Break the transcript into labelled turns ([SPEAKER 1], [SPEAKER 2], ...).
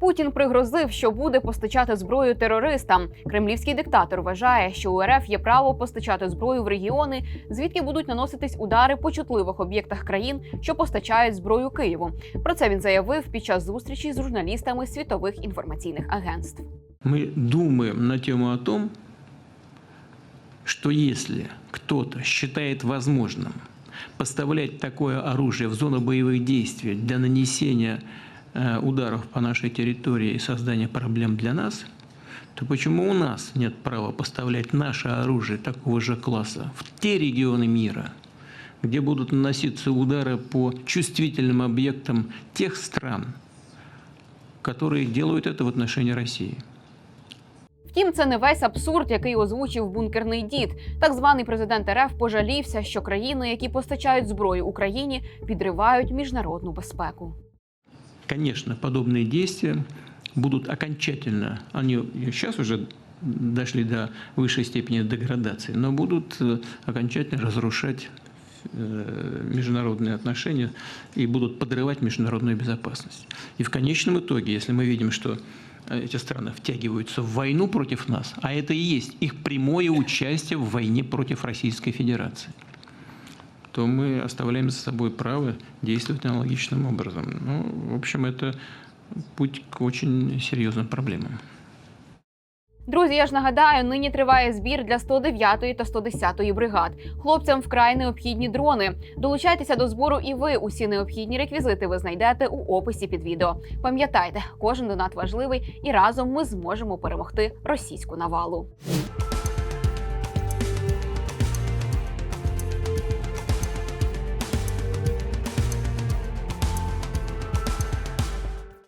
[SPEAKER 1] Путін пригрозив, що буде постачати зброю терористам. Кремлівський диктатор вважає, що у РФ є право постачати зброю в регіони, звідки будуть наноситись удари по чутливих об'єктах країн, що постачають зброю Києву. Про це він заявив під час зустрічі з журналістами світових інформаційних агентств.
[SPEAKER 2] Мы думаем на тему о том, что если кто-то считает возможным поставлять такое оружие в зону боевых действий для нанесения э, ударов по нашей территории и создания проблем для нас, то почему у нас нет права поставлять наше оружие такого же класса в те регионы мира, где будут наноситься удары по чувствительным объектам тех стран, которые делают это в отношении России?
[SPEAKER 1] Втім, це не весь абсурд, який озвучив бункерний дід. Так званий президент РФ пожалівся, що країни, які постачають зброю Україні, підривають міжнародну безпеку.
[SPEAKER 2] Конечно, подобные действия будут окончательно, они сейчас уже дошли до высшей степени деградации, но будут э, окончательно разрушать э, международные отношения и будут подрывать международную безопасность. И в конечном итоге, если мы видим, что э, эти страны втягиваются в войну против нас, а это и есть их прямое участие в войне против Российской Федерации, то мы оставляем за собой право действовать аналогичным образом. Ну, в общем, это путь к очень серьезным проблемам.
[SPEAKER 1] Друзі, я ж нагадаю, нині триває збір для 109-ї та 110-ї бригад. Хлопцям вкрай необхідні дрони. Долучайтеся до збору, і ви усі необхідні реквізити ви знайдете у описі під відео. Пам'ятайте, кожен донат важливий, і разом ми зможемо перемогти російську навалу.